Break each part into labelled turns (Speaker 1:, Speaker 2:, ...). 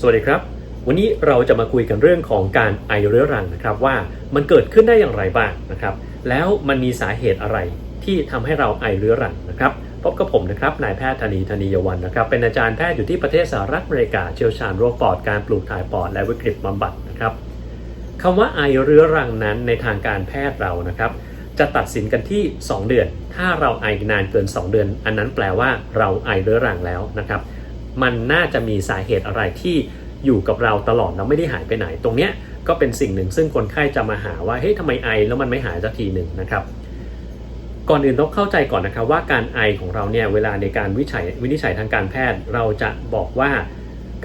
Speaker 1: สวัสดีครับ วันนี้เราจะมาคุยกันเรื่องของการไอเรื้อรังนะครับว่ามันเกิดขึ้นได้อย่างไรบ้างนะครับ แล้วมันมีสาเหตุอะไรที่ทำให้เราไอเรื้อรังนะครับพบกับผมนะครับนายแพทย์ธนีธนียวันนะครับ เป็นอาจารย์แพทย์อยู่ที่ประเทศสหรัฐอเมริกาเชี่ยวชาญโรคปอดการปลูกถ่ายปอดและวิกฤตบำบัดนะครับคำว่าไอเรื้อรังนั้นในทางการแพทย์เรานะครับ จะตัดสินกันที่ 2 เดือน ถ้าเราไอนานเกิน 2 เดือน อันนั้นแปลว่าเราไอเรื้อรังแล้วนะครับ มันน่าจะมีสาเหตุอะไรที่อยู่กับเราตลอดแล้วไม่ได้หายไปไหน ตรงเนี้ยก็เป็นสิ่งหนึ่งซึ่งคนไข้จะมาหาว่าเฮ้ยทำไมไอแล้วมันไม่หายสักทีหนึ่งนะครับ ก่อนอื่นต้องเข้าใจก่อนนะครับว่าการไอของเราเนี่ยเวลาในการวิจัยวินิจฉัยทางการแพทย์เราจะบอกว่า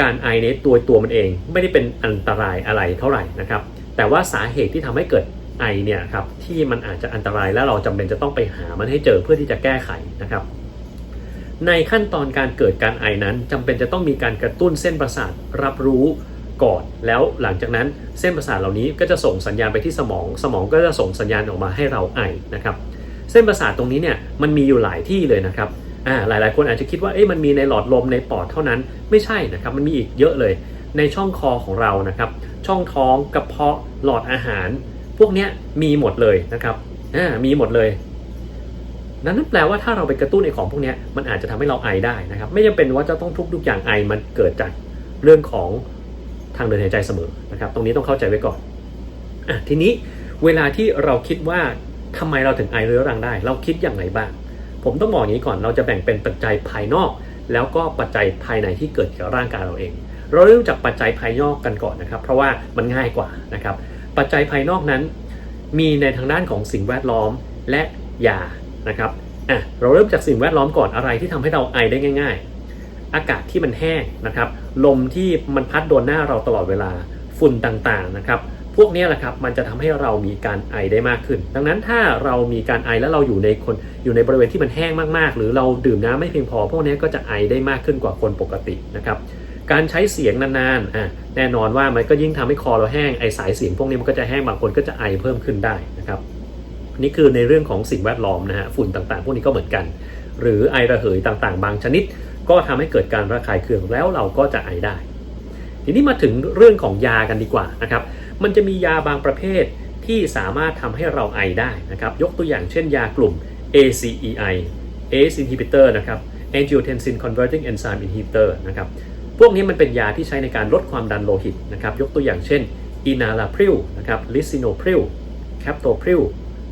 Speaker 1: การไอในตัวตัวมันเองไม่ได้เป็นอันตรายอะไรเท่าไหร่นะครับ แต่ว่าสาเหตุที่ทำให้เกิดไอเนี่ยครับที่มันอาจจะอันตรายและเราจำเป็นจะต้องไปหามันให้เจอเพื่อที่จะแก้ไขนะครับ ในขั้นตอนการเกิดการไอนั้นจำเป็นจะต้องมีการกระตุ้นเส้นประสาทรับรู้ก่อน แล้วหลังจากนั้นเส้นประสาทเหล่านี้ก็จะส่งสัญญาณไปที่สมอง สมองก็จะส่งสัญญาณออกมาให้เราไอนะครับเส้นประสาทตรงนี้เนี่ยมันมีอยู่หลายที่เลยนะครับอ่าหลายๆ คนอาจจะคิดว่าเอ๊ะมันมีในหลอดลมในปอดเท่านั้นไม่ใช่นะครับมันมีอีกเยอะเลย ในช่องคอของเรานะครับช่องท้องกระเพาะหลอดอาหาร พวกนี้มีหมดเลยนะครับอ่ามีหมดเลย นั้นนั่นแปลว่าถ้าเราไปกระตุ้นในของพวกนี้มันอาจจะทำให้เราไอได้นะครับ ไม่จำเป็นว่าจะต้องทุกทุกอย่างไอมันเกิดจากเรื่องของทางเดินหายใจเสมอนะครับ ตรงนี้ต้องเข้าใจไว้ก่อนอะทีนี้เวลาที่เราคิดว่าทำไมเราถึงไอเรื้อรังได้ เราคิดอย่างไรบ้าง ผมต้องบอกอย่างนี้ก่อนเราจะแบ่งเป็นปัจจัยภายนอก แล้วก็ปัจจัยภายในที่เกิดกับร่างกายเราเอง เราเริ่มจากปัจจัยภายนอกกันก่อนนะครับ เพราะว่ามันง่ายกว่านะครับ ปัจจัยภายนอกนั้น มีในทางด้านของสิ่งแวดล้อมและยา นะครับอะเราเริ่มจากสิ่งแวดล้อมก่อนอะไรที่ทำให้เราไอได้ง่าย ๆ อากาศที่มันแห้งนะครับ ลมที่มันพัดโดนหน้าเราตลอดเวลาฝุ่นต่างๆนะครับ พวกนี้แหละครับมันจะทำให้เรามีการไอได้มากขึ้น ดังนั้นถ้าเรามีการไอแล้วเราอยู่ในคนอยู่ในบริเวณที่มันแห้งมากๆ หรือเราดื่มน้ำไม่เพียงพอ พวกนี้ก็จะไอได้มากขึ้นกว่าคนปกตินะครับการใช้เสียงนานๆอะแน่นอนว่ามันก็ยิ่งทำให้คอเราแห้งไอสายเสียงพวกนี้มันก็จะแห้งบางคนก็จะไอเพิ่มขึ้นได้นะครับ นี่คือในเรื่องของสิ่งแวดล้อมนะฮะฝุ่นต่างๆ พวกนี้ก็เหมือนกัน หรือไอระเหยต่างๆ บางชนิด ก็ทำให้เกิดการระคายเคืองแล้วเราก็จะไอได้ ทีนี้มาถึงเรื่องของยากันดีกว่านะครับมันจะมียาบางประเภทที่สามารถทำให้เราไอได้นะครับยกตัวอย่างเช่นยากลุ่ม ACEI ACE inhibitor นะครับ angiotensin converting enzyme inhibitor นะครับพวกนี้มันเป็นยาที่ใช้ในการลดความดันโลหิตนะครับยกตัวอย่างเช่น enalapril นะครับ lisinopril captopril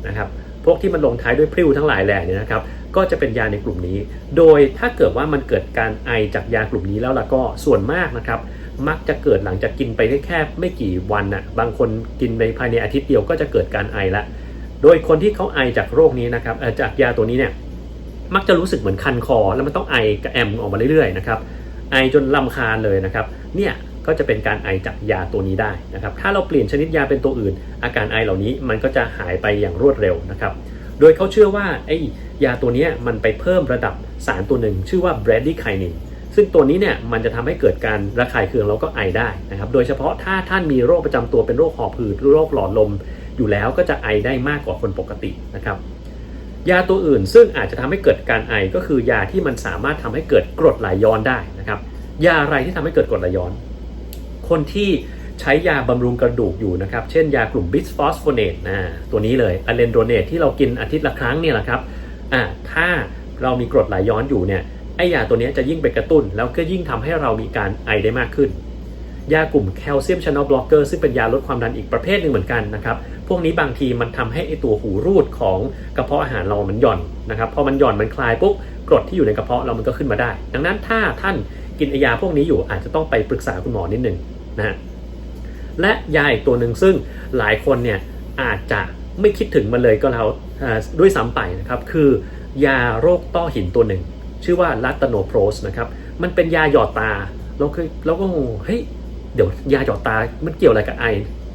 Speaker 1: นะครับพวกที่มันลงท้ายด้วยพริ้วทั้งหลายแหล่เนี่ยนะครับก็จะเป็นยาในกลุ่มนี้ โดยถ้าเกิดว่ามันเกิดการไอจากยากลุ่มนี้แล้วล่ะก็ส่วนมากนะครับ มักจะเกิดหลังจากกินไปได้แค่ไม่กี่วันน่ะบางคนกินในภายในอาทิตย์เดียวก็จะเกิดการไอละ โดยคนที่เขาไอจากโรคนี้นะครับจากยาตัวนี้เนี่ยมักจะรู้สึกเหมือนคันคอ แล้วมันต้องไอกระแอมออกมาเรื่อยๆนะครับไอจนลำคาญเลยนะครับเนี่ย ก็จะเป็นการไอจากยาตัวนี้ได้นะครับ ถ้าเราเปลี่ยนชนิดยาเป็นตัวอื่น อาการไอเหล่านี้มันก็จะหายไปอย่างรวดเร็วนะครับ โดยเขาเชื่อว่าไอ้ยาตัวนี้มันไปเพิ่มระดับสารตัวหนึ่ง ชื่อว่า bradykinin ซึ่งตัวนี้เนี่ยมันจะทำให้เกิดการระคายเคืองแล้วก็ไอได้นะครับ โดยเฉพาะถ้าท่านมีโรคประจำตัวเป็นโรคหอบหืดหรือโรคหลอดลม อยู่แล้วก็จะไอได้มากกว่าคนปกตินะครับ ยาตัวอื่นซึ่งอาจจะทำให้เกิดการไอก็คือยาที่มันสามารถทำให้เกิดกรดไหลย้อนได้นะครับ ยาอะไรที่ทำให้เกิดกรดไหลย้อน คนที่ใช้ยาบำรุงกระดูกอยู่นะครับ เช่นยากลุ่มบิสฟอสโฟเนตนะตัวนี้เลยอะเลนโดเนตที่เรากินอาทิตย์ละครั้งเนี่ยแหละครับอ่าถ้าเรามีกรดไหลย้อนอยู่เนี่ยไอยาตัวนี้จะยิ่งไปกระตุ้น แล้วก็ยิ่งทำให้เรามีการไอได้มากขึ้น ยากลุ่มแคลเซียมช n น e l บล็อกเกอร์ซึ่งเป็นยาลดความดันอีกประเภทหนึ่งเหมือนกันนะครับ พวกนี้บางทีมันทำให้ไอตัวหูรูดของกระเพาะอาหารเรามันหย่อนนะครับ พอมันหย่อนมันคลายปุ๊บกรดที่อยู่ในกระเพาะเรามันก็ขึ้นมาได้ ดังนั้นถ้าท่านกินไอยาพวกนี้อยู่อาจจะต้องไปปรึกษาคุณหมอนิดหนึ่ง นะและยาอีกตัวหนึ่งซึ่งหลายคนเนี่ยอาจจะไม่คิดถึงมันเลยก็แล้วด้วยซ้ำไปนะครับ คือยาโรคต้อหินตัวหนึ่ง ชื่อว่าลัตโนโพรสนะครับ มันเป็นยาหยอดตาเราเคยเราก็งงเฮ้ยเดี๋ยวยาหยอดตามันเกี่ยวอะไรกับไอ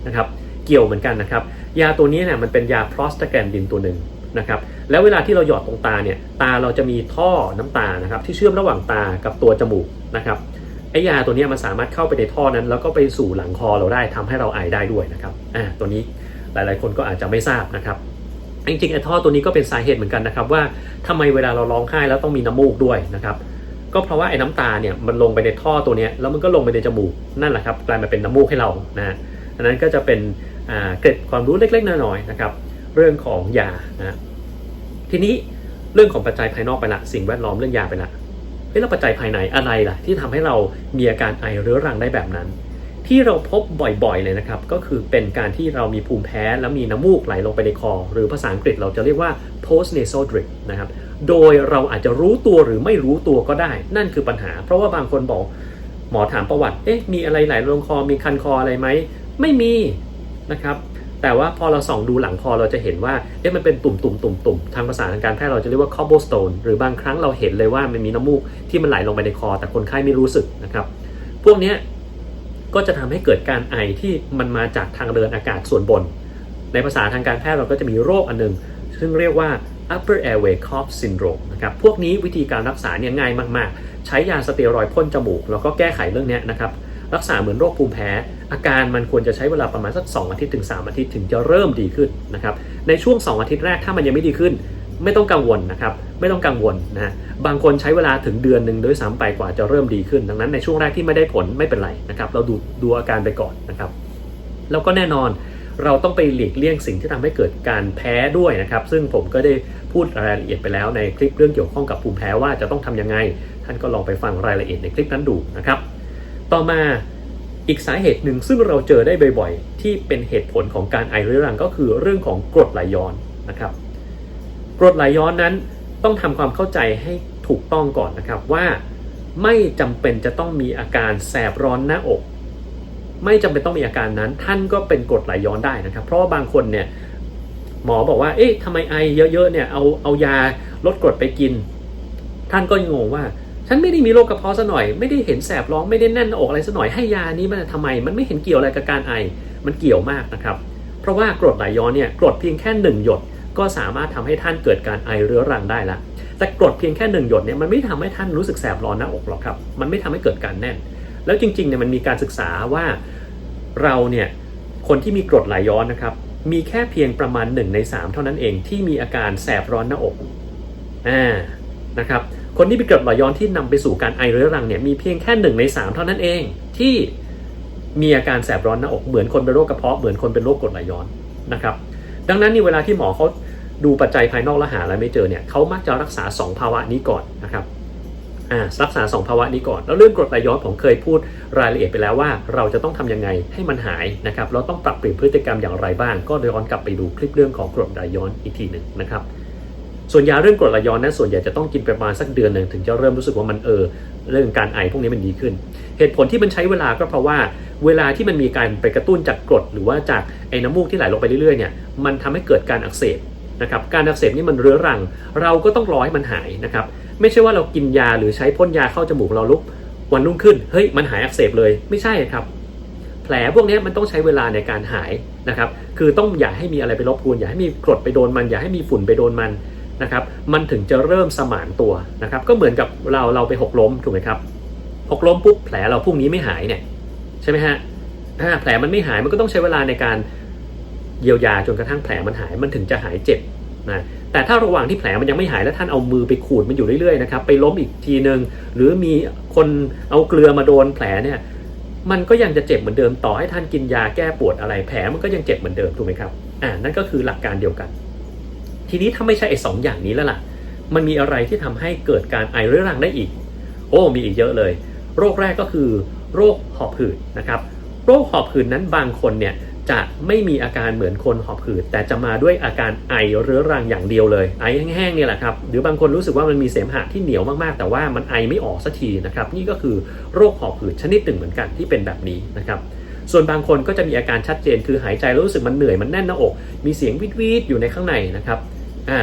Speaker 1: นะครับ เกี่ยวเหมือนกันนะครับ ยาตัวนี้เนี่ยมันเป็นยาโปรสตาแกนดินตัวหนึ่งนะครับแล้วเวลาที่เราหยอดตรงตาเนี่ยตาเราจะมีท่อน้ำตานะครับที่เชื่อมระหว่างตากับตัวจมูกนะครับ ไอยาตัวนี้มันสามารถเข้าไปในท่อนั้น แล้วก็ไปสู่หลังคอเราได้ทำให้เราไอได้ด้วยนะครับอ่าตัวนี้หลายๆ คนก็อาจจะไม่ทราบนะครับจริงๆไอท่อตัวนี้ก็เป็นสาเหตุเหมือนกันนะครับว่าทำไมเวลาเราร้องไห้แล้วต้องมีน้ำมูกด้วยนะครับก็เพราะว่าไอ้น้ำตาเนี่ยมันลงไปในท่อตัวนี้แล้วมันก็ลงไปในจมูกนั่นแหละครับกลายมาเป็นน้ำมูกให้เรานะอันนั้นก็จะเป็นเกร็ดความรู้เล็กๆน้อยๆนะครับ เรื่องของยานะทีนี้เรื่องของปัจจัยภายนอกไปละสิ่งแวดล้อมเรื่องยาไปละ แล้วปัจจัยภายในอะไรล่ะ ที่ทำให้เรามีอาการไอเรื้อรังได้แบบนั้น ที่เราพบบ่อยๆเลยนะครับ ก็คือเป็นการที่เรามีภูมิแพ้แล้วมีน้ำมูกไหลลงไปในคอ หรือภาษาอังกฤษเราจะเรียกว่า post nasal drip นะครับโดยเราอาจจะรู้ตัวหรือไม่รู้ตัวก็ได้ นั่นคือปัญหา เพราะว่าบางคนบอก หมอถามประวัติเอ๊ะมีอะไรไหลลงคอมีคันคออะไรไหมไม่มีนะครับ แต่ว่าพอเราส่องดูหลังคอเราจะเห็นว่าเอ๊ะมันเป็นตุ่มตุ่มตุ่มตุ่มทางภาษาทางการแพทย์เราจะเรียกว่า cobblestone หรือบางครั้งเราเห็นเลยว่ามันมีน้ำมูกที่มันไหลลงไปในคอ แต่คนไข้ไม่รู้สึกนะครับ พวกนี้ก็จะทำให้เกิดการไอที่มันมาจากทางเดินอากาศส่วนบน ในภาษาทางการแพทย์เราก็จะมีโรคอันหนึง ซึ่งเรียกว่า upper airway cough syndrome นะครับ พวกนี้วิธีการรักษาเนี่ยง่ายมาก ๆ ใช้ยาสเตียรอยพ่นจมูก แล้วก็แก้ไขเรื่องนี้นะครับ รักษาเหมือนโรคภูมิแพ้ อาการมันควรจะใช้เวลาประมาณสัก 2 อาทิตย์ถึง 3 อาทิตย์ถึงจะเริ่มดีขึ้นนะครับในช่วง 2 อาทิตย์แรกถ้ามันยังไม่ดีขึ้น ไม่ต้องกังวลนะครับไม่ต้องกังวลนะฮะบางคนใช้เวลาถึงเดือนหนึ่งด้วยซ้ำไปกว่าจะเริ่มดีขึ้น ดังนั้นในช่วงแรกที่ไม่ได้ผลไม่เป็นไรนะครับเราดูดูอาการไปก่อนนะครับแล้วก็แน่นอนเราต้องไปหลีกเลี่ยงสิ่งที่ทำให้เกิดการแพ้ด้วยนะครับ ซึ่งผมก็ได้พูดรายละเอียดไปแล้วในคลิปเรื่องเกี่ยวข้องกับภูมิแพ้ว่าจะต้องทำยังไง ท่านก็ลองไปฟังรายละเอียดในคลิปนั้นดูนะครับ ต่อมาอีกสาเหตุหนึ่งซึ่งเราเจอได้บ่อยๆ ที่เป็นเหตุผลของการไอเรื้อรังก็คือเรื่องของกรดไหลย้อนนะครับ กรดไหลย้อนนั้นต้องทำความเข้าใจให้ถูกต้องก่อนนะครับว่าไม่จำเป็นจะต้องมีอาการแสบร้อนหน้าอก ไม่จำเป็นต้องมีอาการนั้น ท่านก็เป็นกรดไหลย้อนได้นะครับ เพราะว่าบางคนเนี่ยหมอบอกว่าเอ๊ะทำไมไอเยอะๆเนี่ยเอาเอายาลดกรดไปกิน ท่านก็งงว่า ฉันไม่ได้มีโรคกระเพาะซะหน่อย ไม่ได้เห็นแสบร้องไม่ได้แน่นอกอะไรซะหน่อยให้ยานี้มันทำไม มันไม่เห็นเกี่ยวอะไรกับการไอ มันเกี่ยวมากนะครับ เพราะว่ากรดไหลย้อนเนี่ยกรดเพียงแค่หนึ่งหยด ก็สามารถทำให้ท่านเกิดการไอเรื้อรังได้ละแต่กรดเพียงแค่หนึ่งหยดเนี่ยมันไม่ทำให้ท่านรู้สึกแสบร้อนหน้าอกหรอกครับ มันไม่ทำให้เกิดการแน่น แล้วจริงๆเนี่ยมันมีการศึกษาว่าเราเนี่ยคนที่มีกรดไหลย้อนนะครับมีแค่เพียงประมาณ1ใน3 เท่านั้นเองที่มีอาการแสบร้อนหน้าอกอ่านะครับ คนที่มีกรดไหลย้อนที่นำไปสู่การไอเรื้อรังเนี่ยมีเพียงแค่1ใน3เท่านั้นเองที่มีอาการแสบร้อนหน้าอกเหมือนคนเป็นโรคกระเพาะเหมือนคนเป็นโรคกรดไหลย้อนนะครับ ดังนั้นนี่เวลาที่หมอเขาดูปัจจัยภายนอกและหาอะไรไม่เจอเนี่ยเขามักจะรักษา 2 ภาวะนี้ก่อนนะครับอ่ารักษา 2 ภาวะนี้ก่อน แล้วเรื่องกรดไหลย้อนผมเคยพูดรายละเอียดไปแล้วว่า เราจะต้องทำยังไงให้มันหายนะครับเราต้องปรับเปลี่ยนพฤติกรรมอย่างไรบ้าง ก็ย้อนกลับไปดูคลิปเรื่องของกรดไหลย้อนอีกทีหนึ่งนะครับ ส่วนยาเรื่องกรดไหลย้อนนั้นส่วนใหญ่จะต้องกินประมาณสักเดือนหนึ่งถึงจะเริ่มรู้สึกว่ามันเออเรื่องการไอพวกนี้มันดีขึ้น เหตุผลที่มันใช้เวลาก็เพราะว่า เวลาที่มันมีการไปกระตุ้นจากกรด หรือว่าจากไอ้น้ำมูกที่ไหลลงไปเรื่อยๆเนี่ยมันทำให้เกิดการอักเสบนะครับการอักเสบนี่มันเรื้อรัง เราก็ต้องรอให้มันหายนะครับไม่ใช่ว่าเรากินยาหรือใช้พ่นยาเข้าจมูกเราลุกวันรุ่งขึ้นเฮ้ยมันหายอักเสบเลยไม่ใช่ครับแผลพวกนี้มันต้องใช้เวลาในการหายนะครับคือต้องอย่าให้มีอะไรไปรบกวนอย่าให้มีกรดไปโดนมัน อย่าให้มีฝุ่นไปโดนมัน นะครับมันถึงจะเริ่มสมานตัวนะครับก็เหมือนกับเราเราไปหกล้มถูกไหมครับหกล้มปุ๊บแผลเราพรุ่งนี้ไม่หายเนี่ยใช่ไหมฮะถ้าแผลมันไม่หายมันก็ต้องใช้เวลาในการเยียวยาจนกระทั่งแผลมันหายมันถึงจะหายเจ็บนะแต่ถ้าระหว่างที่แผลมันยังไม่หายแล้วท่านเอามือไปขูดมันอยู่เรื่อยๆนะครับไปล้มอีกทีหนึ่งหรือมีคนเอาเกลือมาโดนแผลเนี่ยมันก็ยังจะเจ็บเหมือนเดิมต่อให้ท่านกินยาแก้ปวดอะไรแผลมันก็ยังเจ็บเหมือนเดิมถูกไหมครับอ่านั่นก็คือหลักการเดียวกัน ทีนี้ถ้าไม่ใช่ไอ้สองอย่างนี้แล้วล่ะ มันมีอะไรที่ทำให้เกิดการไอเรื้อรังได้อีก โอ้มีอีกเยอะเลย โรคแรกก็คือโรคหอบหืดนะครับ โรคหอบหืดนั้นบางคนเนี่ยจะไม่มีอาการเหมือนคนหอบหืด แต่จะมาด้วยอาการไอเรื้อรังอย่างเดียวเลย ไอแห้งๆเนี่ยแหละครับ หรือบางคนรู้สึกว่ามันมีเสมหะที่เหนียวมากๆ แต่ว่ามันไอไม่ออกสักทีนะครับ นี่ก็คือโรคหอบหืดชนิดหนึ่งเหมือนกันที่เป็นแบบนี้นะครับส่วนบางคนก็จะมีอาการชัดเจนคือหายใจแล้วรู้สึกมันเหนื่อยมันแน่นหน้าอก มีเสียงวิดวิดอยู่ในข้างในนะครับ อ่า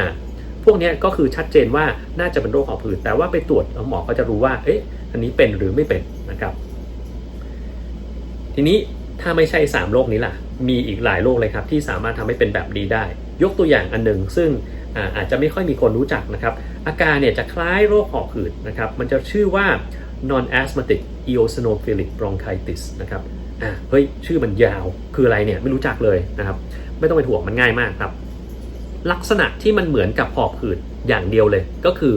Speaker 1: พวกนี้ก็คือชัดเจนว่าน่าจะเป็นโรคหอบหืดแต่ว่าไปตรวจหมอก็จะรู้ว่าเอ๊ะอันนี้เป็นหรือไม่เป็นนะครับ ทีนี้ถ้าไม่ใช่ 3 โรคนี้ล่ะ มีอีกหลายโรคเลยครับที่สามารถทำให้เป็นแบบนี้ได้ ยกตัวอย่างอันหนึ่งซึ่งอาอาจจะไม่ค่อยมีคนรู้จักนะครับ อาการเนี่ยจะคล้ายโรคหอบหืดนะครับ มันจะชื่อว่า non asthmatic eosinophilic bronchitis นะครับ อ่า เฮ้ย ชื่อมันยาว คืออะไรเนี่ย ไม่รู้จักเลยนะครับ ไม่ต้องเป็นห่วง มันง่ายมากครับ ลักษณะที่มันเหมือนกับหอบหืดอย่างเดียวเลย ก็คือ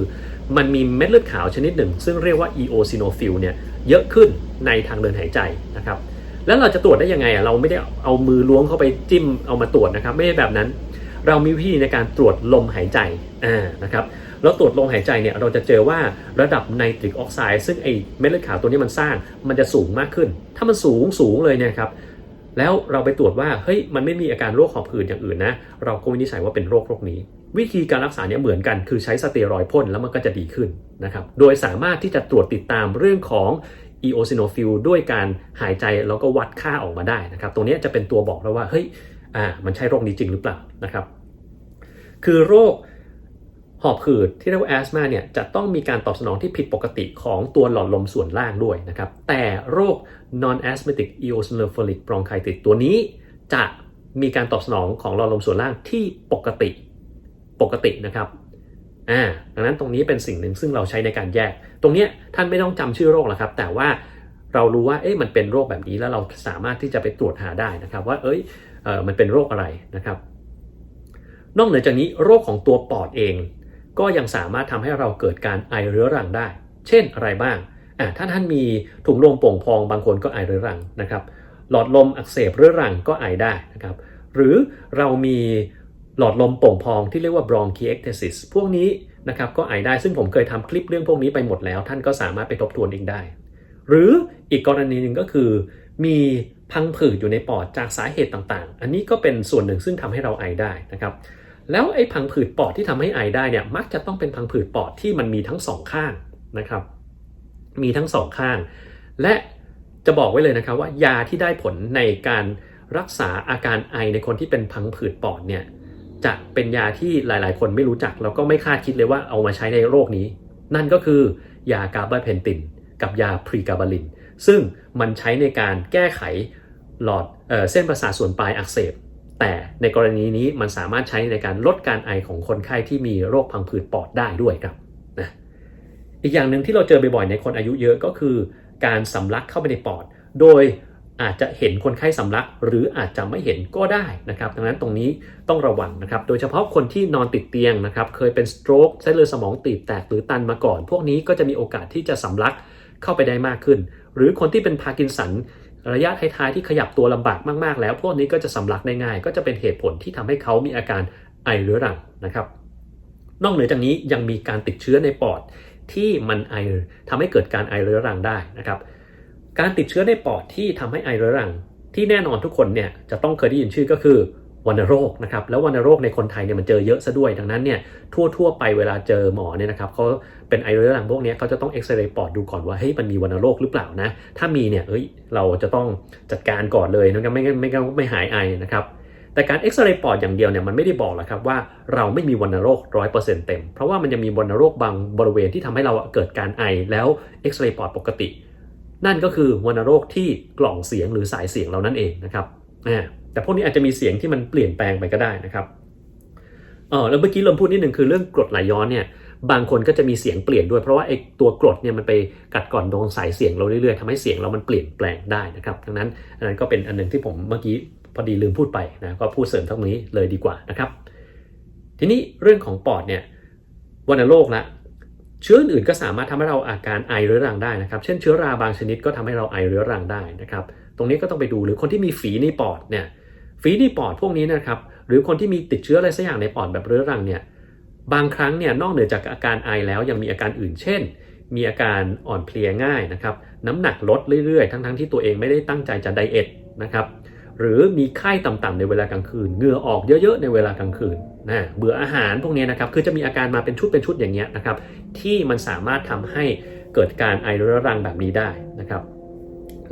Speaker 1: มันมีเม็ดเลือดขาวชนิดหนึ่ง ซึ่งเรียกว่า eosinophil เนี่ยเยอะขึ้นในทางเดินหายใจนะครับแล้วเราจะตรวจได้ยังไงอะเราไม่ได้เอามือล้วงเข้าไปจิ้มเอามาตรวจนะครับ ไม่ใช่แบบนั้น เรามีวิธีในการตรวจลมหายใจอ่านะครับแล้วตรวจลมหายใจเนี่ยเราจะเจอว่าระดับไนตริกออกไซด์ซึ่งไอเม็ดเลือดขาวตัวนี้มันสร้างมันจะสูงมากขึ้น ถ้ามันสูงสูงเลยเนี่ยครับ แล้วเราไปตรวจว่าเฮ้ยมันไม่มีอาการโรคหอบหืดอย่างอื่นนะ เราก็วินิจฉัยว่าเป็นโรคโรคนี้ วิธีการรักษาเนี่ยเหมือนกัน คือใช้สเตียรอยพ่นแล้วมันก็จะดีขึ้นนะครับโดยสามารถที่จะตรวจติดตามเรื่องของ eosinophil ด้วยการหายใจแล้วก็วัดค่าออกมาได้นะครับ ตรงนี้จะเป็นตัวบอกแล้วว่าเฮ้ยอ่ามันใช่โรคนี้จริงหรือเปล่านะครับ คือโรค หอบหืดที่เรียกว่าแอสมาเนี่ยจะต้องมีการตอบสนองที่ผิดปกติของตัวหลอดลมส่วนล่างด้วยนะครับ แต่โรค non asthmatic eosinophilic bronchitis ตัวนี้จะมีการตอบสนองของหลอดลมส่วนล่างที่ปกติปกตินะครับอ่าดังนั้นตรงนี้เป็นสิ่งหนึ่งซึ่งเราใช้ในการแยก ตรงเนี้ยท่านไม่ต้องจำชื่อโรคหรอกครับ แต่ว่าเรารู้ว่าเอ๊ะมันเป็นโรคแบบนี้แล้วเราสามารถที่จะไปตรวจหาได้นะครับ ว่าเอ้ยเออมันเป็นโรคอะไรนะครับ นอกเหนือจากนี้โรคของตัวปอดเอง ก็ยังสามารถทำให้เราเกิดการไอเรื้อรังได้ เช่นอะไรบ้างอ่าถ้าท่านมีถุงลมโป่งพองบางคนก็ไอเรื้อรังนะครับ หลอดลมอักเสบเรื้อรังก็ไอได้นะครับ หรือเรามีหลอดลมโป่งพองที่เรียกว่า bronchiectasis พวกนี้นะครับก็ไอได้ซึ่งผมเคยทำคลิปเรื่องพวกนี้ไปหมดแล้ว ท่านก็สามารถไปทบทวนเองได้ หรืออีกกรณีหนึ่งก็คือ มีพังผืดอยู่ในปอดจากสาเหตุต่างๆ อันนี้ก็เป็นส่วนหนึ่งซึ่งทำให้เราไอได้นะครับ แล้วไอ้พังผืดปอดที่ทำให้ไอได้เนี่ยมักจะต้องเป็นพังผืดปอดที่มันมีทั้งสองข้างนะครับ มีทั้งสองข้าง และจะบอกไว้เลยนะครับว่ายาที่ได้ผลในการรักษาอาการไอในคนที่เป็นพังผืดปอดเนี่ยจะเป็นยาที่หลาย ๆ คนไม่รู้จักแล้วก็ไม่คาดคิดเลยว่าเอามาใช้ในโรคนี้ นั่นก็คือยากาบาเพนติน กับยาพรีกาบาลิน ซึ่งมันใช้ในการแก้ไขหลอดเออเส้นประสาทส่วนปลายอักเสบ แต่ในกรณีนี้มันสามารถใช้ในการลดการไอของคนไข้ที่มีโรคพังผืดปอดได้ด้วยครับนะอีกอย่างหนึ่งที่เราเจอบ่อยๆในคนอายุเยอะก็คือ การสำลักเข้าไปในปอด โดยอาจจะเห็นคนไข้สำลัก หรืออาจจะไม่เห็นก็ได้นะครับดังนั้นตรงนี้ต้องระวังนะครับ โดยเฉพาะคนที่นอนติดเตียงนะครับ เคยเป็นสโตรกเส้นเลือดสมองตีบแตกหรือตันมาก่อน พวกนี้ก็จะมีโอกาสที่จะสำลักเข้าไปได้มากขึ้น หรือคนที่เป็นพาร์กินสัน ระยะท้ายๆที่ขยับตัวลำบากมากๆ แล้ว พวกนี้ก็จะสำลักได้ง่าย ก็จะเป็นเหตุผลที่ทำให้เขามีอาการไอเรื้อรังนะครับ นอกเหนือจากนี้ยังมีการติดเชื้อในปอดที่มันไอทำให้เกิดการไอเรื้อรังได้นะครับ การติดเชื้อในปอดที่ทำให้ไอเรื้อรัง ที่แน่นอนทุกคนเนี่ยจะต้องเคยได้ยินชื่อก็คือ วัณโรคนะครับแล้ววัณโรคในคนไทยเนี่ยมันเจอเยอะซะด้วย ดังนั้นเนี่ยทั่วๆไปเวลาเจอหมอเนี่ยนะครับเขาเป็นไอเรื้อรังพวกนี้เขาจะต้องเอ็กซเรย์ปอดดูก่อนว่าเฮ้ยมันมีวัณโรคหรือเปล่านะถ้ามีเนี่ยเอ้ยเราจะต้องจัดการก่อนเลยนะครับไม่ไม่ไม่หายไอนะครับแต่การเอ็กซเรย์ปอดอย่างเดียวเนี่ยมันไม่ได้บอกหรอกครับว่าเราไม่มีวัณโรคร้อยเปอร์เซ็นต์เต็ม เพราะว่ามันยังมีวัณโรคบางบริเวณที่ทำให้เราเกิดการไอแล้วเอ็กซเรย์ปอดปกติ นั่นก็คือวัณโรคที่กล่องเสียงหรือสายเสียงเรานั่นเองนะครับอ่า แต่พวกนี้อาจจะมีเสียงที่มันเปลี่ยนแปลงไปก็ได้นะครับเออแล้วเมื่อกี้เราพูดนิดหนึ่งคือเรื่องกรดไหลย้อนเนี่ยบางคนก็จะมีเสียงเปลี่ยนด้วยเพราะว่าไอ้ตัวกรดเนี่ยมันไปกัดก่อนโดนสายเสียงเราเรื่อยๆทำให้เสียงเรามันเปลี่ยนแปลงได้นะครับดังนั้นอันนั้นก็เป็นอันหนึงที่ผมเมื่อกี้พอดีลืมพูดไปนะก็พูดเสริมทั้งนี้เลยดีกว่านะครับทีนี้เรื่องของปอดเนี่ยวัณโรคละเชื้ออื่นก็สามารถทำให้เราอาการไอเรื้อรังได้นะครับ เช่นเชื้อราบางชนิดก็ทำให้เราไอเรื้อรังได้นะครับ ตรงนี้ก็ต้องไปดูหรือคนที่มีฝีในปอดเนี่ย ฝีในปอดพวกนี้นะครับ หรือคนที่มีติดเชื้ออะไรสักอย่างในปอดแบบเรื้อรังเนี่ยบางครั้งเนี่ยนอกเหนือจากอาการไอแล้วยังมีอาการอื่นเช่น มีอาการอ่อนเพลียง่ายนะครับน้ำหนักลดเรื่อยๆ ทั้งๆที่ตัวเองไม่ได้ตั้งใจจะไดเอทนะครับหรือมีไข้ต่ำๆในเวลากลางคืนเหงื่อออกเยอะๆในเวลากลางคืนนะเบื่ออาหารพวกนี้นะครับคือจะมีอาการมาเป็นชุดเป็นชุดอย่างเงี้ยนะครับที่มันสามารถทำให้เกิดการไอเรื้อรังแบบนี้ได้นะครับ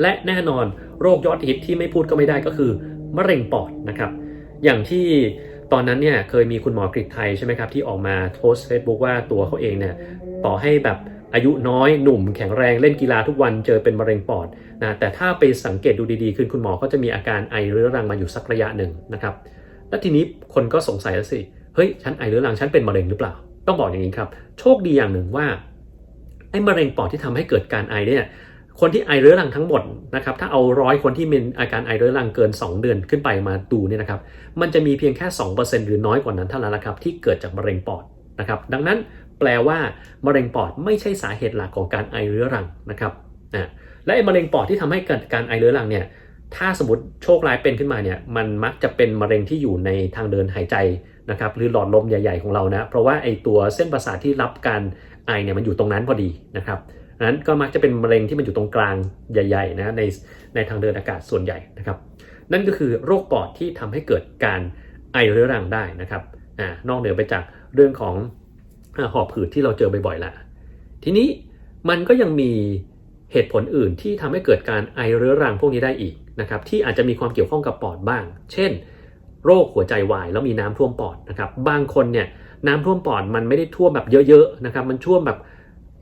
Speaker 1: และแน่นอนโรคยอดฮิตที่ไม่พูดก็ไม่ได้ก็คือ มะเร็งปอดนะครับ อย่างที่ตอนนั้นเนี่ยเคยมีคุณหมอกฤษไทยใช่ไหมครับที่ออกมาโพสต์ Facebook ว่าตัวเขาเองเนี่ยต่อให้แบบอายุน้อยหนุ่มแข็งแรงเล่นกีฬาทุกวันเจอเป็นมะเร็งปอดนะแต่ถ้าไปสังเกตดูดีๆ คือคุณหมอก็จะมีอาการไอเรื้อรังมาอยู่สักระยะหนึ่งนะครับแล้วทีนี้คนก็สงสัยแล้วสิเฮ้ยฉันไอเรื้อรังฉันเป็นมะเร็งหรือเปล่า ต้องบอกอย่างนี้ครับ โชคดีอย่างหนึ่งว่าไอ้มะเร็งปอดที่ทำให้เกิดการไอเนี่ย คนที่ไอเรื้อรังทั้งหมดนะครับถ้าเอาร้อยคนที่มีอาการไอเรื้อรังเกิน 2 เดือนขึ้นไปมาดูเนี่ยนะครับมันจะมีเพียงแค่ 2%หรือน้อยกว่านั้นเท่านั้นละครับที่เกิดจากมะเร็งปอดนะครับดังนั้นแปลว่ามะเร็งปอดไม่ใช่สาเหตุหลักของการไอเรื้อรังนะครับอ่าและไอมะเร็งปอดที่ทำให้เกิดการไอเรื้อรังเนี่ยถ้าสมมติโชคร้ายเป็นขึ้นมาเนี่ยมันมักจะเป็นมะเร็งที่อยู่ในทางเดินหายใจนะครับหรือหลอดลมใหญ่ ๆของเรานะเพราะว่าไอตัวเส้นประสาทที่รับการไอเนี่ยมันอยู่ตรงนั้นพอดีนะครับ นั้นก็มักจะเป็นมะเร็งที่มันอยู่ตรงกลางใหญ่ๆนะในในทางเดินอากาศส่วนใหญ่นะครับ นั่นก็คือโรคปอดที่ทำให้เกิดการไอเรื้อรังได้นะครับอ่านอกเหนือไปจากเรื่องของหอบหืดที่เราเจอบ่อยๆละทีนี้มันก็ยังมีเหตุผลอื่นที่ทำให้เกิดการไอเรื้อรังพวกนี้ได้อีกนะครับที่อาจจะมีความเกี่ยวข้องกับปอดบ้าง เช่น โรคหัวใจวายแล้วมีน้ำท่วมปอดนะครับบางคนเนี่ยน้ำท่วมปอดมันไม่ได้ท่วมแบบเยอะๆนะครับมันท่วมแบบ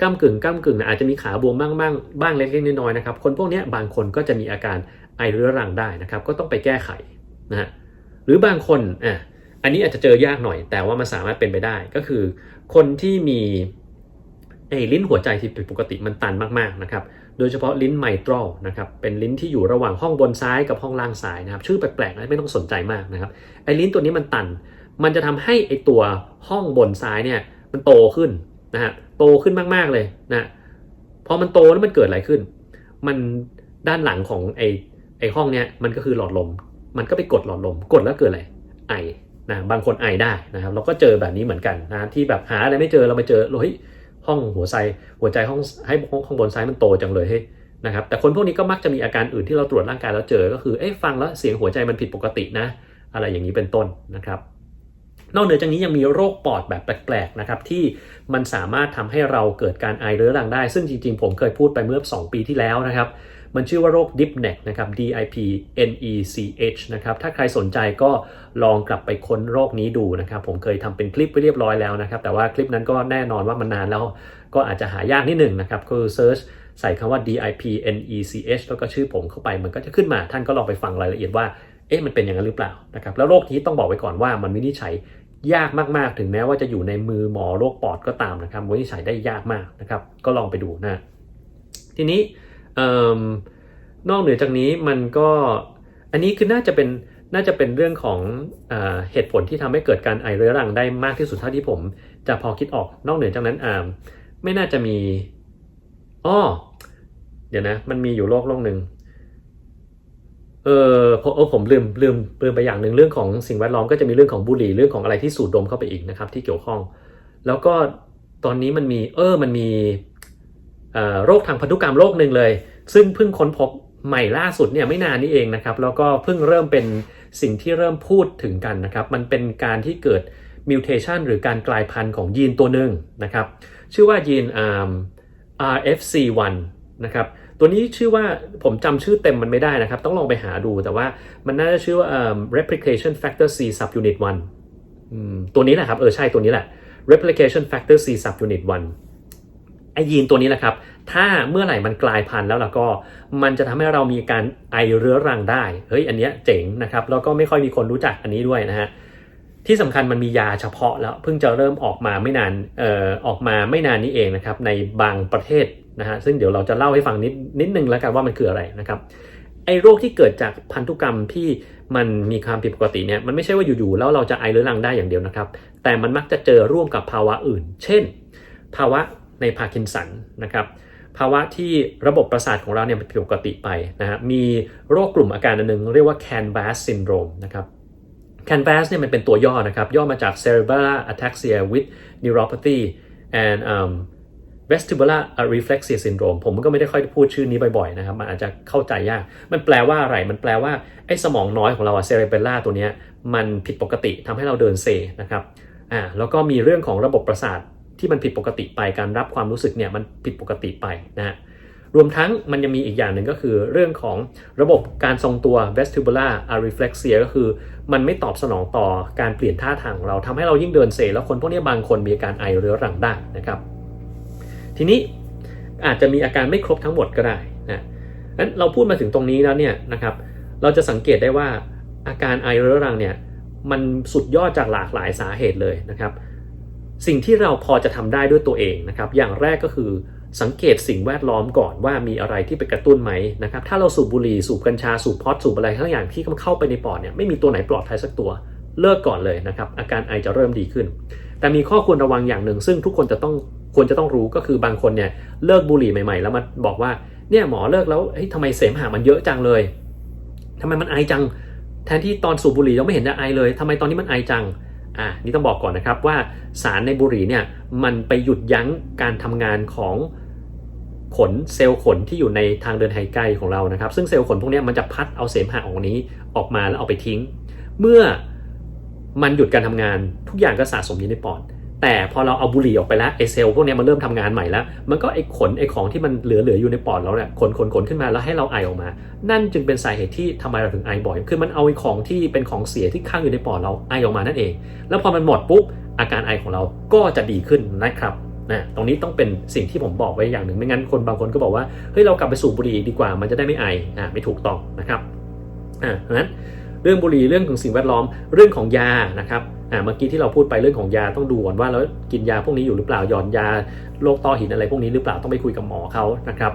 Speaker 1: ก้ามกึ่งก้ามกึ่งนะอาจจะมีขาบวมบ้างบ้างบ้างเล็กๆน้อยๆนะครับคนพวกนี้บางคนก็จะมีอาการไอเรื้อรังได้นะครับ ก็ต้องไปแก้ไขนะฮะหรือบางคนอะอันนี้อาจจะเจอยากหน่อย แต่ว่ามันสามารถเป็นไปได้ก็คือ คนที่มีไอลิ้นหัวใจที่ผิดปกติมันตันมากๆนะครับโดยเฉพาะลิ้นไมตรอลนะครับเป็นลิ้นที่อยู่ระหว่างห้องบนซ้ายกับห้องล่างซ้ายนะครับ ชื่อแปลกๆนะไม่ต้องสนใจมากนะครับไอลิ้นตัวนี้มันตัน มันจะทำให้ไอตัวห้องบนซ้ายเนี่ยมันโตขึ้นนะฮะ โตขึ้นมาก ๆ เลยนะพอมันโตแล้วมันเกิดอะไรขึ้น มันด้านหลังของไอไอห้องเนี้ยมันก็คือหลอดลม มันก็ไปกดหลอดลม กดแล้วเกิดอะไรไอนะบางคนไอได้นะครับ เราก็เจอแบบนี้เหมือนกันนะที่แบบหาอะไรไม่เจอเราไปเจอเฮ้ยห้องหัวใจหัวใจห้องให้ห้องข้างบนซ้ายมันโตจังเลยเฮ้ยนะครับแต่คนพวกนี้ก็มักจะมีอาการอื่นที่เราตรวจร่างกายแล้วเจอก็คือเอ๊ะฟังแล้วเสียงหัวใจมันผิดปกตินะ อะไรอย่างนี้เป็นต้นนะครับ นอกเหนือจากนี้ยังมีโรคปอดแบบแปลกๆนะครับที่มันสามารถทำให้เราเกิดการไอเรื้อรังได้ ซึ่งจริงๆ ผมเคยพูดไปเมื่อ 2 ปีที่แล้วนะครับ มันชื่อว่าโรค Dip Neck นะครับ D I P N E C H นะครับถ้าใครสนใจก็ลองกลับไปค้นโรคนี้ดูนะครับ ผมเคยทำเป็นคลิปไปเรียบร้อยแล้วนะครับ แต่ว่าคลิปนั้นก็แน่นอนว่ามันนานแล้วก็อาจจะหายากนิดหนึ่งนะครับคือ search ใส่คำว่า D I P N E C H แล้วก็ชื่อผมเข้าไปมันก็จะขึ้นมา ท่านก็ลองไปฟังรายละเอียดว่า เอ๊ะมันเป็นอย่างนั้นหรือเปล่านะครับ แล้วโรคนี้ต้องบอกไว้ก่อนว่ามันวินิจฉัย ยากมากๆ ถึงแม้ว่าจะอยู่ในมือหมอโรคปอดก็ตามนะครับวินิจฉัยได้ยากมากนะครับ ก็ลองไปดูนะทีนี้นอกเหนือจากนี้มันก็อันนี้คือน่าจะเป็นน่าจะเป็นเรื่องของเอเหตุผลที่ทำให้เกิดการไอเรื้อรังได้มากที่สุดเท่าที่ผม จะพอคิดออกนอกเหนือจากนั้นไม่น่าจะมีอ้อเดี๋ยวนะ มันมีอยู่โรคโรคหนึ่ง เออเออผมลืมลืมลืมไปอย่างหนึ่งเรื่องของสิ่งแวดล้อมก็จะมีเรื่องของบุหรี่เรื่องของอะไรที่สูดดมเข้าไปอีกนะครับที่เกี่ยวข้อง แล้วก็ตอนนี้มันมีเออมันมีโรคทางพันธุกรรมโรคหนึ่งเลย ซึ่งเพิ่งค้นพบใหม่ล่าสุดเนี่ยไม่นานนี้เองนะครับแล้วก็เพิ่งเริ่มเป็นสิ่งที่เริ่มพูดถึงกันนะครับมันเป็นการที่เกิดมิวเทชันหรือการกลายพันธุ์ของยีนตัวหนึ่งนะครับชื่อว่ายีน RFC1 นะครับ ตัวนี้ชื่อว่าผมจำชื่อเต็มมันไม่ได้นะครับ ต้องลองไปหาดูแต่ว่ามันน่าจะชื่อว่า replication factor C subunit 1ตัวนี้แหละครับ เออใช่ตัวนี้แหละ replication factor C subunit 1ไอยีนตัวนี้แหละครับ ถ้าเมื่อไหร่มันกลายพันธุ์แล้วล่ะก็ มันจะทำให้เรามีการไอเรื้อรังได้ เฮ้ยอันเนี้ยเจ๋งนะครับ แล้วก็ไม่ค่อยมีคนรู้จักอันนี้ด้วยนะฮะที่สำคัญมันมียาเฉพาะแล้วเพิ่งจะเริ่มออกมาไม่นานเอ่อออกมาไม่นานนี้เองนะครับในบางประเทศ นะฮะซึ่งเดี๋ยวเราจะเล่าให้ฟังนิดนิดนึงแล้วกันว่ามันคืออะไรนะครับไอ้โรคที่เกิดจากพันธุกรรมที่มันมีความผิดปกติเนี่ยมันไม่ใช่ว่าอยู่ๆแล้วเราจะไอเรื้อรังได้อย่างเดียวนะครับ แต่มันมักจะเจอร่วมกับภาวะอื่น เช่น ภาวะในพาร์กินสันนะครับภาวะที่ระบบประสาทของเราเนี่ยผิดปกติไปนะฮะมีโรคกลุ่มอาการอันนึงเรียกว่า CANVAS syndrome นะครับ CANVAS เนี่ยมันเป็นตัวย่อนะครับ ย่อมาจาก cerebellar ataxia with neuropathy and um, vestibular reflexia syndrome ผมก็ไม่ได้ค่อยพูดชื่อนี้บ่อยๆนะครับมันอาจจะเข้าใจยาก มันแปลว่าอะไร มันแปลว่าไอ้สมองน้อยของเราอะ cerebella ตัวเนี้ยมันผิดปกติทำให้เราเดินเซนะครับอ่าแล้วก็มีเรื่องของระบบประสาทที่มันผิดปกติไปการรับความรู้สึกเนี่ยมันผิดปกติไปนะฮะรวมทั้งมันยังมีอีกอย่างหนึ่งก็คือเรื่องของระบบการทรงตัว vestibular reflexia ก็คือมันไม่ตอบสนองต่อการเปลี่ยนท่าทางของเราทำให้เรายิ่งเดินเซแล้วคนพวกนี้บางคนมีอาการไอเรื้อรังได้นะครับ ทีนี้อาจจะมีอาการไม่ครบทั้งหมดก็ได้นะนั้นเราพูดมาถึงตรงนี้แล้วเนี่ยนะครับเราจะสังเกตได้ว่าอาการไอเรื้อรังเนี่ยมันสุดยอดจากหลากหลายสาเหตุเลยนะครับ สิ่งที่เราพอจะทำได้ด้วยตัวเองนะครับ อย่างแรกก็คือสังเกตสิ่งแวดล้อมก่อนว่ามีอะไรที่ไปกระตุ้นไหมนะครับ ถ้าเราสูบบุหรี่สูบกัญชาสูบพอตสูบอะไรทั้งอย่างที่เข้าไปในปอดเนี่ยไม่มีตัวไหนปลอดภัยสักตัวเลิกก่อนเลยนะครับ อาการไอจะเริ่มดีขึ้น แต่มีข้อควรระวังอย่างหนึ่ง ซึ่งทุกคนจะต้องควรจะต้องรู้ก็คือบางคนเนี่ยเลิกบุหรี่ใหม่ๆ แล้วมาบอกว่าเนี่ยหมอเลิกแล้วเฮ้ยทำไมเสมหะมันเยอะจังเลยทำไมมันไอจัง แทนที่ตอนสูบบุหรี่เราไม่เห็นจะไอเลยทำไมตอนนี้มันไอจังอ่านี่ต้องบอกก่อนนะครับว่าสารในบุหรี่เนี่ยมันไปหยุดยั้งการทำงานของขนเซลล์ขนที่อยู่ในทางเดินหายใจของเรานะครับ ซึ่งเซลล์ขนพวกนี้มันจะพัดเอาเสมหะออกนี้ออกมาแล้วเอาไปทิ้ง เมื่อ มันหยุดการทำงานทุกอย่างก็สะสมอยู่ในปอด แต่พอเราเอาบุหรี่ออกไปแล้วไอเซลล์พวกนี้มันเริ่มทำงานใหม่แล้ว มันก็ไอขนไอของที่มันเหลือๆอยู่ในปอดเราเนี่ยขนขนขนขึ้นมาแล้วให้เราไอออกมา นั่นจึงเป็นสาเหตุที่ทำไมเราถึงไอบ่อย คือมันเอาไอของที่เป็นของเสียที่ข้างอยู่ในปอดเราไอออกมานั่นเอง แล้วพอมันหมดปุ๊บอาการไอของเราก็จะดีขึ้นนะครับนะตรงนี้ต้องเป็นสิ่งที่ผมบอกไว้อย่างหนึ่งไม่งั้นคนบางคนก็บอกว่าเฮ้ยเรากลับไปสูบบุหรี่ดีกว่ามันจะได้ไม่ไออ่าไม่ถูกต้องนะครับอ่าเพราะฉะนั้น เรื่องบุหรี่เรื่องของสิ่งแวดล้อมเรื่องของยานะครับอ่าเมื่อกี้ที่เราพูดไปเรื่องของยาต้องดูก่อนว่าเรากินยาพวกนี้อยู่หรือเปล่าหย่อนยาโรคต้อหินอะไรพวกนี้หรือเปล่าต้องไปคุยกับหมอเขานะครับ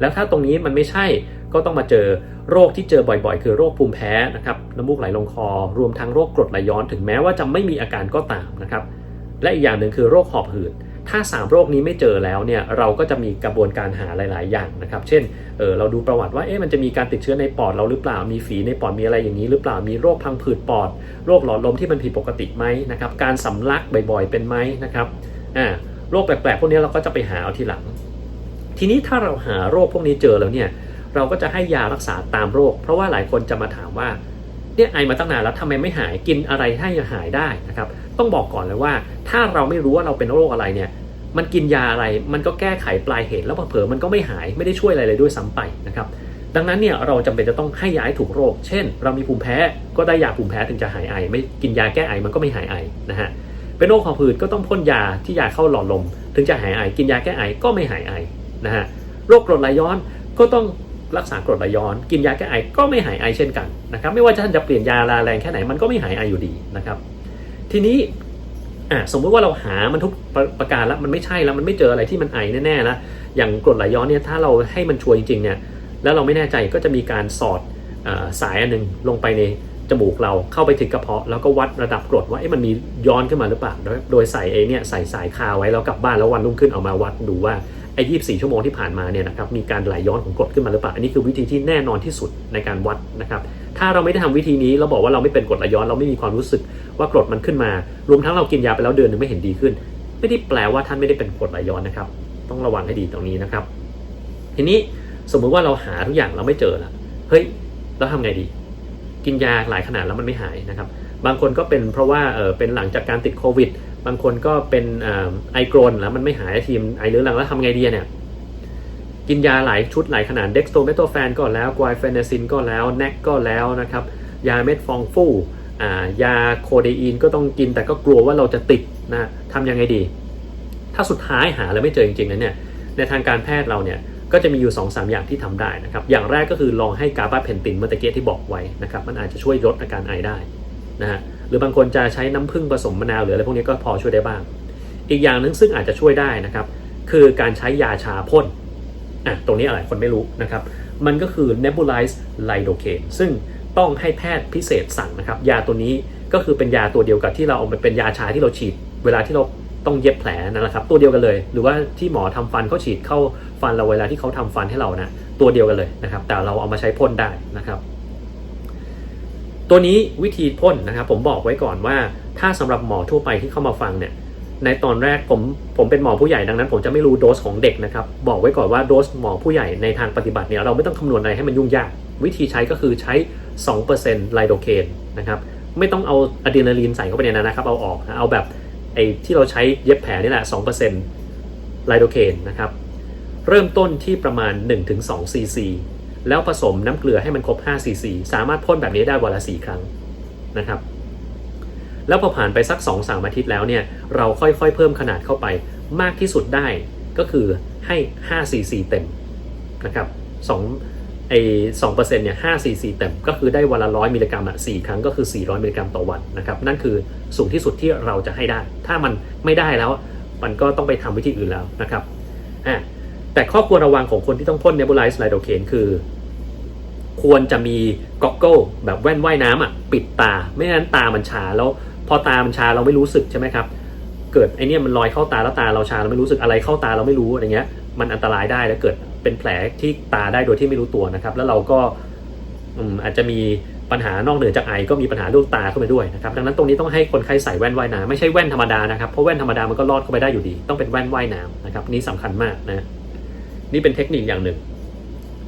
Speaker 1: แล้วถ้าตรงนี้มันไม่ใช่ก็ต้องมาเจอโรคที่เจอบ่อยๆ คือโรคภูมิแพ้นะครับน้ำมูกไหลลงคอ รวมทั้งโรคกรดไหลย้อนถึงแม้ว่าจะไม่มีอาการก็ตามนะครับและอีกอย่างหนึ่งคือโรคหอบหืด ถ้า 3 โรคนี้ไม่เจอแล้วเนี่ยเราก็จะมีกระบวนการหาหลาย ๆ อย่างนะครับ เช่นเออเราดูประวัติว่าเอ๊ะมันจะมีการติดเชื้อในปอดเราหรือเปล่ามีฝีในปอดมีอะไรอย่างนี้ หรือเปล่ามีโรคพังผืดปอด โรคหลอดลมที่มันผิดปกติไหมนะครับการสำลักบ่อย ๆ เป็นไหมนะครับอ่าโรคแปลก ๆ พวกนี้เราก็จะไปหาเอาทีหลัง ทีนี้ถ้าเราหาโรคพวกนี้เจอแล้วเนี่ยเราก็จะให้ยารักษาตามโรค เพราะว่าหลายคนจะมาถามว่าเนี่ยไอมาตั้งนานแล้วทำไมไม่หายกินอะไรให้หายได้นะครับ ต้องบอกก่อนเลยว่า ถ้าเราไม่รู้ว่าเราเป็นโรคอะไรเนี่ย มันกินยาอะไร มันก็แก้ไขปลายเหตุแล้วเผลอมันก็ไม่หายไม่ได้ช่วยอะไรเลยด้วยซ้ำไปนะครับ ดังนั้นเนี่ยเราจำเป็นจะต้องให้ยาให้ถูกโรค เช่น เรามีภูมิแพ้ก็ได้ยาภูมิแพ้ถึงจะหายไอ ไม่กินยาแก้ไอมันก็ไม่หายไอนะฮะ เป็นโรคหอบหืดก็ต้องพ่นยาที่ยาเข้าหลอดลม ถึงจะหายไอ กินยาแก้ไอก็ไม่หายไอนะฮะ โรคกรดไหลย้อนก็ต้องรักษากรดไหลย้อน กินยาแก้ไอก็ไม่หายไอเช่นกันนะครับ ไม่ว่าท่านจะเปลี่ยนยาลาแรงแค่ไหนมันก็ไม่หายไออยู่ดีนะครับ ทีนี้ อะสมมติว่าเราหามันทุกประประการแล้วมันไม่ใช่แล้วมันไม่เจออะไรที่มันไอแน่ๆแล้วอย่างกรดไหลย้อนเนี่ยถ้าเราให้มันชัวร์จริงๆเนี่ยแล้วเราไม่แน่ใจก็จะมีการสอดอสายอันหนึงลงไปในจมูกเราเข้าไปถึงกระเพาะแล้วก็วัดระดับกรดว่าเอ๊ะมันมีย้อนขึ้นมาหรือเปล่า โดยใส่ไอ้เนี่ยใส่สายคาไว้แล้วกลับบ้านแล้ววันรุ่งขึ้นเอามาวัดดูว่าไอ้24ชั่วโมงที่ผ่านมาเนี่ยนะครับมีการไหลย้อนของกรดขึ้นมาหรือเปล่า อันนี้คือวิธีที่แน่นอนที่สุดในการวัดนะครับ ถ้าเราไม่ได้ทำวิธีนี้เราบอกว่าเราไม่เป็นกรดไหลย้อนเราไม่มีความรู้สึกว่ากรดมันขึ้นมา รวมทั้งเรากินยาไปแล้วเดือนหนึงไม่เห็นดีขึ้น ไม่ได้แปลว่าท่านไม่ได้เป็นกรดไหลย้อนนะครับ ต้องระวังให้ดีตรงนี้นะครับ ทีนี้สมมุติว่าเราหาทุกอย่างเราไม่เจอละเฮ้ยเราทำไงดี กินยาหลายขนาดแล้วมันไม่หายนะครับ บางคนก็เป็นเพราะว่าเออเป็นหลังจากการติดโควิด บางคนก็เป็นไอโกรนแล้วมันไม่หายทีมไอเรื้อรังแล้วทำไงดีเนี่ย กินยาหลายชุดหลายขนาดเด็กสโตเมโตแฟนก็แล้วกวายเฟเนซินก็แล้วแนกก็แล้วนะครับ ยาเม็ดฟองฟู่ยาโคเดอีนก็ต้องกินแต่ก็กลัวว่าเราจะติดนะทำยังไงดี ถ้าสุดท้ายหาแล้วไม่เจอจริงๆนะเนี่ยในทางการแพทย์เราเนี่ยก็จะมีอยู่ 2-3สอย่างที่ทำได้นะครับ อย่างแรกก็คือลองให้กาบาเพนตินเมื่อตะเกียที่บอกไว้นะครับ มันอาจจะช่วยลดอาการไอได้นะฮะหรือบางคนจะใช้น้ำผึ้งผสมมะนาวหรืออะไรพวกนี้ก็พอช่วยได้บ้าง อีกอย่างหนึงซึ่งอาจจะช่วยได้นะครับ คือการใช้ยาชาพ่น อะตรงนี้อะไรคนไม่รู้นะครับ มันก็คือ nebulized lidocaine ซึ่งต้องให้แพทย์พิเศษสั่งนะครับ ยาตัวนี้ก็คือเป็นยาตัวเดียวกับที่เราเอาไปเป็นยาชาที่เราฉีด เวลาที่เราต้องเย็บแผลนั่นแหละครับ ตัวเดียวกันเลย หรือว่าที่หมอทำฟันเขาฉีดเข้าฟันเราเวลาที่เขาทำฟันให้เรานะตัวเดียวกันเลยนะครับ แต่เราเอามาใช้พ่นได้นะครับ ตัวนี้วิธีพ่นนะครับ ผมบอกไว้ก่อนว่า ถ้าสำหรับหมอทั่วไปที่เข้ามาฟังเนี่ย ในตอนแรกผมผมเป็นหมอผู้ใหญ่ดังนั้น ผมจะไม่รู้โดสของเด็กนะครับ บอกไว้ก่อนว่าโดสหมอผู้ใหญ่ในทางปฏิบัติเนี่ยเราไม่ต้องคำนวณอะไรให้มันยุ่งยาก วิธีใช้ก็คือใช้ 2%ไลโดเคนนะครับไม่ต้องเอาอะดรีนาลีนใส่เข้าไปในนั้นนะครับ เอาออกนะเอาแบบไอ้ที่เราใช้เย็บแผลนี่แหละ 2%ไลโดเคนนะครับเริ่มต้นที่ประมาณ 1-2 ซีซี แล้วผสมน้ำเกลือให้มันครบ 5 ซีซี สามารถพ่นแบบนี้ได้วันละ 4 ครั้งนะครับ แล้วพอผ่านไปสัก2-3อาทิตย์แล้วเนี่ยเราค่อยๆเพิ่มขนาดเข้าไปมากที่สุดได้ก็คือให้5 cc เต็มนะครับ2ไอ้2%เนี่ย5 cc เต็มก็คือได้วันละ100มิลลิกรัมอะ4ครั้งก็คือ 400มิลลิกรัมต่อวันนะครับนั่นคือสูงที่สุดที่เราจะให้ได้ ถ้ามันไม่ได้แล้วมันก็ต้องไปทำวิธีอื่นแล้วนะครับอะแต่ข้อควรระวังของคนที่ต้องพ่น nebulized lidocaine คือ ควรจะมีก็อกเกิลแบบแว่นว่ายน้ำอะปิดตา ไม่งั้นตามันชาแล้ว พอตามันชาเราไม่รู้สึกใช่ไหมครับ เกิดไอเนี้ยมันลอยเข้าตาแล้วตาเราชาเราไม่รู้สึกอะไรเข้าตาเราไม่รู้อะไรเงี้ย มันอันตรายได้แล้วเกิดเป็นแผลที่ตาได้โดยที่ไม่รู้ตัวนะครับ แล้วเราก็อือาจจะมีปัญหานอกเหนือจากไอก็มีปัญหาลูกตาเข้าไปด้วยนะครับ ดังนั้นตรงนี้ต้องให้คนไข้ใส่แว่นว่ายน้ำไม่ใช่แว่นธรรมดานะครับ เพราะแว่นธรรมดามันก็รอดเข้าไปได้อยู่ดี ต้องเป็นแว่นว่ายน้ำนะครับ นี่สำคัญมากนะ นี่เป็นเทคนิคอย่างหนึ่ง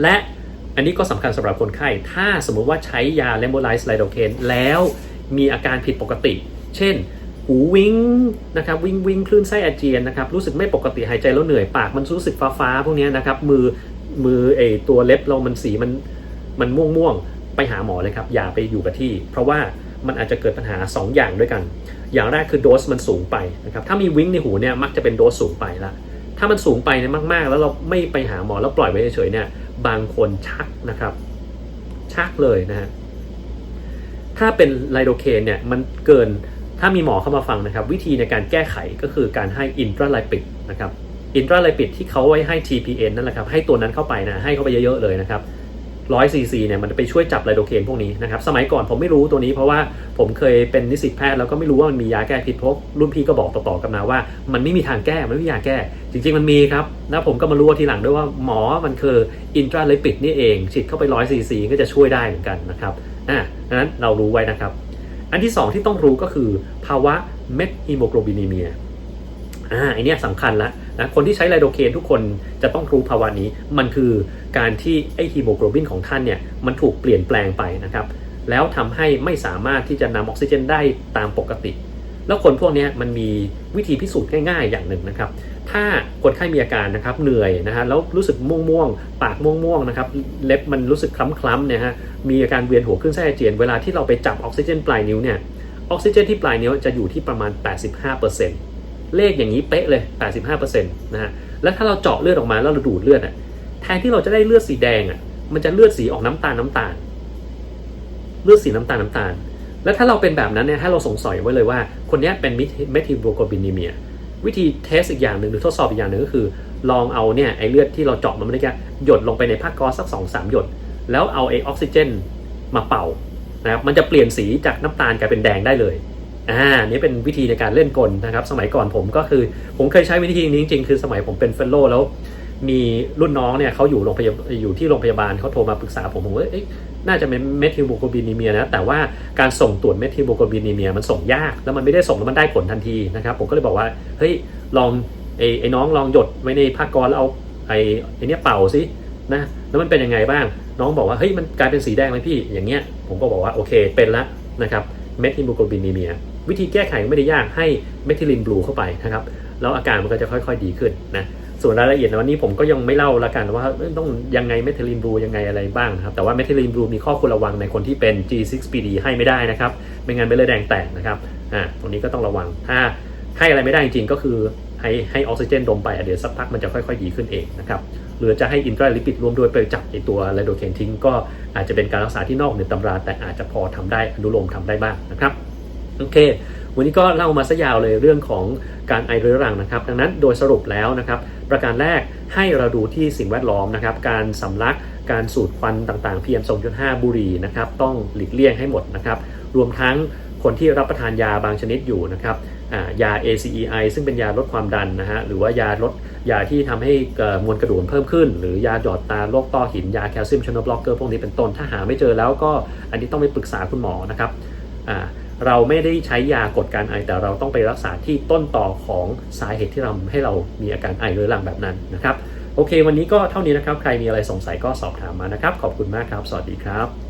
Speaker 1: และอันนี้ก็สำคัญสำหรับคนไข้ ถ้าสมมุติว่าใช้ยาเลมโบไลซ์ไลโดเคนแล้ว มีอาการผิดปกติ เช่น หูวิงนะครับวิงวิงคลื่นไส้อาเจียนนะครับรู้สึกไม่ปกติหายใจแล้วเหนื่อยปากมันรู้สึกฟ้าฟ้าๆพวกนี้นะครับมือมือไอตัวเล็บเรามันสีมันมันม่วงม่วงๆไปหาหมอเลยครับ อย่าไปอยู่กับที่ เพราะว่ามันอาจจะเกิดปัญหา 2 อย่างด้วยกัน อย่างแรกคือโดสมันสูงไปนะครับถ้ามีวิงในหูเนี่ยมักจะเป็นโดสสูงไปละถ้ามันสูงไปเนี่ยมาก ๆ แล้วเราไม่ไปหาหมอแล้วปล่อยไว้เฉยๆเนี่ยบางคนชักนะครับ ชักเลยนะฮะ ถ้าเป็นไลโดเคนเนี่ยมันเกินถ้ามีหมอเข้ามาฟังนะครับ วิธีในการแก้ไขก็คือการให้อินทราไลปิดนะครับอินทราไลปิดที่เขาไว้ให้ TPN นั่นแหละครับให้ตัวนั้นเข้าไปนะให้เข้าไปเยอะๆเลยนะครับร้อยซีซีเนี่ยมันจะไปช่วยจับไลโดเคนพวกนี้นะครับสมัยก่อนผมไม่รู้ตัวนี้เพราะว่าผมเคยเป็นนิสิตแพทย์แล้วก็ไม่รู้ว่ามันมียาแก้พิษเพราะรุ่นพี่ก็บอกต่อๆกันมาว่า มันไม่มีทางแก้มันไม่มียาแก้ จริง ๆ มันมีครับแล้วผมก็มารู้ว่าทีหลังด้วยว่าหมอมันคืออินทราไลปิดนี่เองฉีดเข้าไปร้อยซีซีก็จะช่วยได้เหมือนกันนะครับ อะดังนั้นเรารู้ไว้นะครับ อันที่ 2 ที่ต้องรู้ก็คือภาวะเมทฮีโมโกลบินีเมียอ่าไอเนี้ยสำคัญละนะคนที่ใช้ไลโดเคนทุกคนจะต้องรู้ภาวะนี้ มันคือการที่ไอฮีโมโกลบินของท่านเนี่ยมันถูกเปลี่ยนแปลงไปนะครับ แล้วทำให้ไม่สามารถที่จะนำออกซิเจนได้ตามปกติ แล้วคนพวกนี้มันมีวิธีพิสูจน์ง่าย ๆ อย่างหนึ่งนะครับ ถ้าคนไข้มีอาการนะครับเหนื่อยนะฮะแล้วรู้สึกม่วงม่วงๆปากม่วงม่วงๆนะครับเล็บมันรู้สึกคล้ำๆเนี่ยฮะมีอาการเวียนหัวขึ้นไส้อาเจียนเวลาที่เราไปจับออกซิเจนปลายนิ้วเนี่ยออกซิเจนที่ปลายนิ้วจะอยู่ที่ประมาณ 85%เลขอย่างนี้เป๊ะเลย 85%นะฮะแล้วถ้าเราเจาะเลือดออกมาแล้วเราดูดเลือดอะแทนที่เราจะได้เลือดสีแดงอะมันจะเลือดสีออกน้ำตาลน้ำตาล เลือดสีน้ำตาลน้ำตาล แล้วถ้าเราเป็นแบบนั้นเนี่ยให้เราสงสัยไว้เลยว่า คนนี้เป็นเมทิลโบโกบินีเมีย วิธีเทสอีกอย่างหนึ่งหรือทดสอบอีกอย่างหนึ่งก็คือ ลองเอาเนี่ยไอเลือดที่เราเจาะมันไม่ได้แค่หยดลงไปในผ้าก๊อซสักสองสามหยด แล้วเอาไอออกซิเจนมาเป่านะครับมันจะเปลี่ยนสีจากน้ำตาลกลายเป็นแดงได้เลยอ่านี่เป็นวิธีในการเล่นกลนะครับ สมัยก่อนผมก็คือผมเคยใช้วิธีนี้จริงๆ คือสมัยผมเป็นเฟลโลแล้ว มีรุ่นน้องเนี่ยเขาอยู่โรงพยาบาลอยู่ที่โรงพยาบาลเขาโทรมาปรึกษาผมผมว่าเอ๊ะ น่าจะเป็นเมทิลโบโกบินีเมียนะแต่ว่าการส่งตรวจเมทิลโบโกบินีเมียมันส่งยากแล้วมันไม่ได้ส่งแล้วมันได้ผลทันทีนะครับผมก็เลยบอกว่าเฮ้ยลองไอ้ไอ้น้องลองหยดไว้ในผ้ากอซแล้วเอาไอ้ไอ้เนี้ยเป่าสินะแล้วมันเป็นยังไงบ้าง น้องบอกว่าเฮ้ยมันกลายเป็นสีแดงเลยพี่อย่างเงี้ยผมก็บอกว่าโอเคเป็นละนะครับเมทิลโบโกบินีเมียวิธีแก้ไขไม่ได้ยากให้เมทิลินบลูเข้าไปนะครับแล้วอาการมันก็จะค่อย ๆ ดีขึ้นนะ ส่วนรายละเอียดในวันนี้ผมก็ยังไม่เล่าละกันว่าต้องยังไงเมทิลินบลูยังไงอะไรบ้างครับแต่ว่าเมทิลินบลูมีข้อควรระวังในคนที่เป็น G6PD ให้ไม่ได้นะครับไม่งั้นเป็นเลือดแดงแตกนะครับอ่าตรงนี้ก็ต้องระวังถ้าให้อะไรไม่ได้จริงๆก็คือให้ให้ออกซิเจนดมไปเดี๋ยวสักพักมันจะค่อยๆ ดีขึ้นเองนะครับหรือจะให้อินทราลิปิดร่วมด้วยไปจับไอตัวไลโดเคนทิ้งก็อาจจะเป็นการรักษาที่นอกเหนือตำรา แต่อาจจะพอทำได้อนุโลมทำได้บ้างนะครับโอเค วันนี้ก็เล่ามาซะยาวเลยเรื่องของการไอเรื้อรังนะครับ ดังนั้นโดยสรุปแล้วนะครับ ประการแรกให้เราดูที่สิ่งแวดล้อมนะครับ การสำลักการสูดควันต่างๆ PM 2.5 บุหรี่นะครับต้องหลีกเลี่ยงให้หมดนะครับ รวมทั้งคนที่รับประทานยาบางชนิดอยู่นะครับอ่ายา ACEI ซึ่งเป็นยาลดความดันนะฮะหรือว่ายาลดยาที่ทำให้มวลกระดูกเพิ่มขึ้น หรือยาหยอดตาโรคต้อหินยาแคลเซียมชนบล็อกเกอร์พวกนี้เป็นต้นถ้าหาไม่เจอแล้วก็อันนี้ต้องไปปรึกษาคุณหมอนะครับ เราไม่ได้ใช้ยากดการไอ แต่เราต้องไปรักษาที่ต้นต่อของสาเหตุที่ทำให้เรามีอาการไอเรื้อรังแบบนั้นนะครับ โอเค วันนี้ก็เท่านี้นะครับ ใครมีอะไรสงสัยก็สอบถามมานะครับ ขอบคุณมากครับ สวัสดีครับ